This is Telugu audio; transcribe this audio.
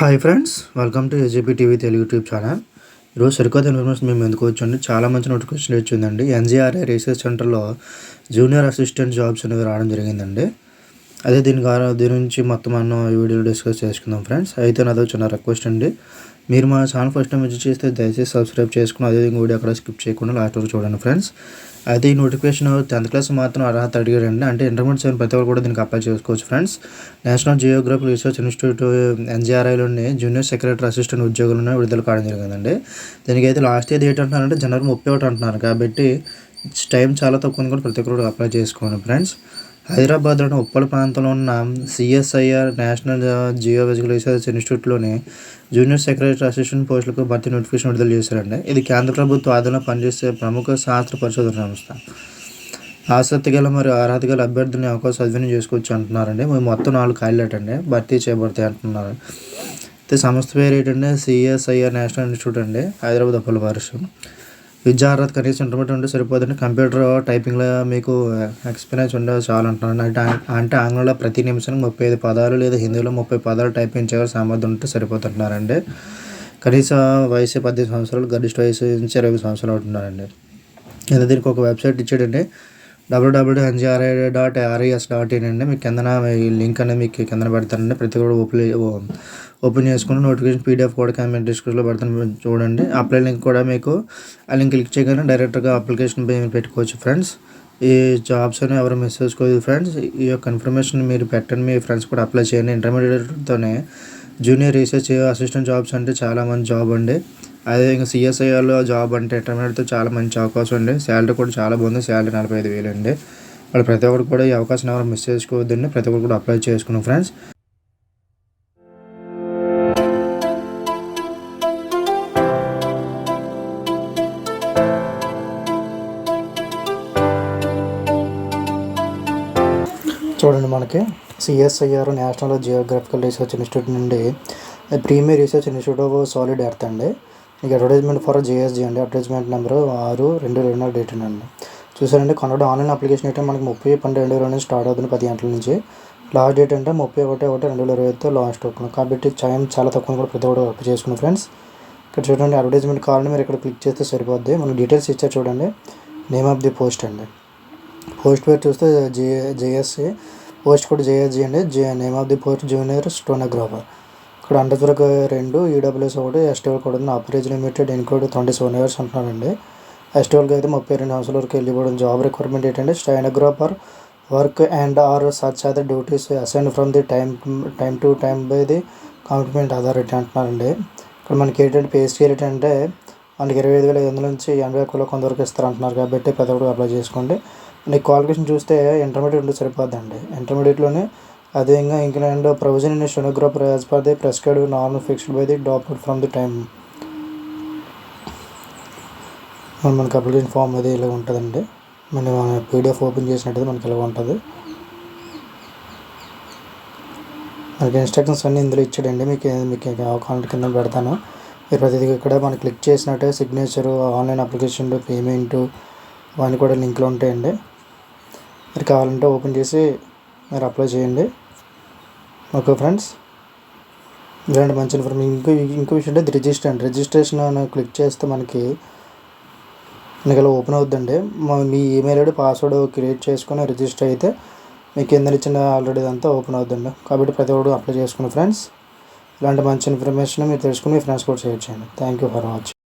Hi friends welcome to AGP TV Telugu YouTube channel ఈరోజు సరికొత్త ఇన్ఫర్మేషన్ మేము ఎందుకు వచ్చండి చాలా మంచి నోటిఫికేషన్ వచ్చిందండి. ఎన్జీఆర్ఏ రీసెర్చ్ సెంటర్లో జూనియర్ అసిస్టెంట్ జాబ్స్ అనేవి రావడం జరిగిందండి. అదే దీని దీని నుంచి మొత్తం మనం ఈ వీడియోలో డిస్కస్ చేసుకుందాం ఫ్రెండ్స్ అయితే నాదో చిన్న రిక్వెస్ట్ అండి. మీరు మా ఛానల్ ఫస్ట్ టైం విజిట్ చేస్తే దయచేసి సబ్స్క్రైబ్ చేసుకుని అదే వీడియో అక్కడ స్కిప్ చేయకుండా లాస్ట్ వరకు చూడండి ఫ్రెండ్స్ అయితే ఈ నోటిఫికేషన్ టెన్త్ క్లాస్ మాత్రం అర్హత అడిగారండి అంటే ఇంటర్మీడియట్ సెవెన్ ప్రతి ఒక్కరు కూడా దీనికి అప్లై చేసుకోవచ్చు friends national geography research institute ఎన్జిఆర్ఐలోని junior secretary assistant ఉద్యోగులను విడుదల కావడం జరిగిందండి. దీనికి అయితే లాస్ట్ ఇయర్ డేట్ అంటున్నారంటే జనవరి ముప్పై ఒకటి అంటున్నారు. కాబట్టి టైం చాలా తక్కువ కూడా ప్రతి ఒక్కరు అప్లై చేసుకోండి ఫ్రెండ్స్ హైదరాబాద్లోని ఉప్పల్ ప్రాంతంలో ఉన్న సిఎస్ఐఆర్ నేషనల్ జియోలజికల్ రీసెర్చ్ ఇన్స్టిట్యూట్లోని జూనియర్ సెక్రటరీ అసిస్టెంట్ పోస్టులకు భర్తీ నోటిఫికేషన్ విడుదల చేశారండి. ఇది కేంద్ర ప్రభుత్వ ఆధున పనిచేసే ప్రముఖ శాస్త్ర పరిశోధన సంస్థ. ఆసక్తి గల మరియు అర్హత గల అభ్యర్థులని అవకాశం సద్వినియోగం చేసుకోవచ్చు అంటున్నారండి. మొత్తం నాలుగు ఖాళీలు అండి భర్తీ చేయబడతాయి అంటున్నారు. అయితే సంస్థ పేరు ఏంటంటే సిఎస్ఐఆర్ నేషనల్ ఇన్స్టిట్యూట్ అండి. హైదరాబాద్ ఉప్పల్ పరిశ్రమ విద్యా కనీసం ఇంటర్మీడియట్ ఉంటే సరిపోతుంది కంప్యూటర్ టైపింగ్లో మీకు ఎక్స్పీరియన్స్ ఉండే చాలా అంటున్నాను అంటే అంటే ఆంగ్లంలో ప్రతి నిమిషానికి ముప్పై ఐదు పదాలు లేదా హిందీలో ముప్పై పదాలు టైపింగ్ చేయగల సామర్థ్యం ఉంటే సరిపోతుంటున్నారండి. కనీస వయసు పద్దెనిమిది సంవత్సరాలు గరిష్ట వయసు నుంచి ఇరవై సంవత్సరాలు ఉంటున్నారండి ఇది దీనికి ఒక వెబ్సైట్ ఇచ్చాడండి. WWW NGRI dot RIS dot in అండి మీకు కిందన ఈ లింక్ అనేది మీకు కిందన పెడతానండి. ప్రతి కూడా ఓపెన్ ఓపెన్ చేసుకుని నోటిఫికేషన్ పీడిఎఫ్ కూడా కామెంట్ డిస్క్రిప్షన్లో పెడతాను. చూడండి. అప్లై లింక్ కూడా మీకు ఆ లింక్ క్లిక్ చేయగానే డైరెక్ట్గా అప్లికేషన్ పెట్టుకోవచ్చు ఫ్రెండ్స్. ఈ జాబ్స్ అని ఎవరు మిస్ చేసుకోవద్దు ఫ్రెండ్స్. ఈ యొక్క ఇన్ఫర్మేషన్ మీరు పెట్టండి. మీ ఫ్రెండ్స్ కూడా అప్లై చేయండి. ఇంటర్మీడియట్తోనే జూనియర్ రీసెర్చ్ అసిస్టెంట్ జాబ్స్ అంటే చాలా మంచి జాబ్ అండి. అదే ఇంకా సిఎస్ఐఆర్లో జాబ్ అంటే ఇంటర్మీడియట్తో చాలా మంచి అవకాశం అండి శాలరీ కూడా చాలా బాగుంది. శాలరీ నలభై ఐదు వేలు అండి. వాళ్ళు ప్రతి ఒక్కరు కూడా ఈ అవకాశం ఎవరు మిస్ చేసుకోవద్దండి. ప్రతి ఒక్కరు కూడా అప్లై చేసుకున్నాం ఫ్రెండ్స్. చూడండి మనకి CSIR national geographical research institute నుండి premier research institute of solid earth అండి. మీకు అడ్వర్టైజ్మెంట్ ఫర్ జేఎస్జీ అండి. అడ్వర్టైజ్మెంట్ నెంబర్ ఆరు రెండు రెండు డేట్ అండి చూసారండి కొనడం ఆన్లైన్ అప్లికేషన్ అయితే మనకి ముప్పై పన్నెండు రెండు వేల నుంచి స్టార్ట్ అవుతుంది పది గంటల నుంచి. లాస్ట్ డేట్ అంటే ముప్పై ఒకటి ఒకటి రెండు వేల ఇరవై ఐదుతో లాస్ట్ అవుతుంది కాబట్టి టైం చాలా తక్కువ కూడా ప్రతి ఒక్కటి వర్క్ చేసుకున్నాం ఫ్రెండ్స్ ఇక్కడ చూడండి అడ్వర్టైజ్మెంట్ కావాలని మీరు ఇక్కడ క్లిక్ చేస్తే సరిపోద్ది. మనం డీటెయిల్స్ ఇచ్చారు చూడండి. నేమ్ ఆఫ్ ది పోస్ట్ అండి. పోస్ట్ పేరు చూస్తే జే జేఎస్సీ పోస్ట్ కూడా జేఎస్జీ అండి. J name of the post junior stenographer ఇక్కడ అండర్వర్క్ రెండు ఈడబ్ల్యూఎస్ ఒకటి ఎస్టీఎల్ కూడా ఉంది. Upper age limited include twenty seven years అంటున్నారండి. ఎస్టీఎల్కి అయితే ముప్పై రెండు సంవత్సరాల వరకు వెళ్ళిపోవడం జాబ్ రిక్వైర్మెంట్ ఏంటంటే stenographer work and or such other duties assign from the time time to time by the complement authority అంటున్నారండి. ఇక్కడ మనకి ఏంటంటే పే స్కేల్ ఏంటంటే మనకి ఇరవై ఐదు వేల ఐదు నుంచి ఎనభై ఒక్కలో కొంతవరకు ఇస్తారు అంటున్నారు కాబట్టి పెద్ద అప్లై చేసుకోండి. నీకు క్వాలిఫికేషన్ చూస్తే ఇంటర్మీడియట్ ఉంటే సరిపోద్దండి. ఇంటర్మీడియట్లోనే అదేవిధంగా inclined provision in stenographer as per the prescribe normal fixed by the doped from the time. మనకి అప్లికేషన్ ఫామ్ అది ఇలా ఉంటుందండి. మన పీడిఎఫ్ ఓపెన్ చేసినట్టయితే మనకి ఇలా ఉంటుంది. మనకి ఇన్స్ట్రక్షన్స్ అన్నీ ఇందులో ఇచ్చాడండి. మీకు మీకు అకౌంట్ కింద పెడతాను. మీరు ప్రతిదీ ఇక్కడ మనం క్లిక్ చేసినట్టే సిగ్నేచరు ఆన్లైన్ అప్లికేషన్ పేమెంట్ అవన్నీ కూడా లింక్లో ఉంటాయండి. మీరు కావాలంటే ఓపెన్ చేసి మీరు అప్లై చేయండి. ఓకే ఫ్రెండ్స్ ఇలాంటి మంచి ఇన్ఫర్మేషన్ ఇంకో ఇంకో విషయం అంటే రిజిస్టర్ అండి రిజిస్ట్రేషన్ క్లిక్ చేస్తే మనకి మనకి ఇలా ఓపెన్ అవుతుందండి మీ ఈమెయిల్ ఐడి పాస్వర్డ్ క్రియేట్ చేసుకుని రిజిస్టర్ అయితే మీకు కింద ఇచ్చిన ఆల్రెడీ అంతా ఓపెన్ అవుతుందండి కాబట్టి ప్రతి ఒక్కరు అప్లై చేసుకుని ఫ్రెండ్స్ ఇలాంటి మంచి ఇన్ఫర్మేషన్ మీరు తెలుసుకుని మీ ఫ్రెండ్స్ కూడా షేర్ చేయండి. Thank you for watching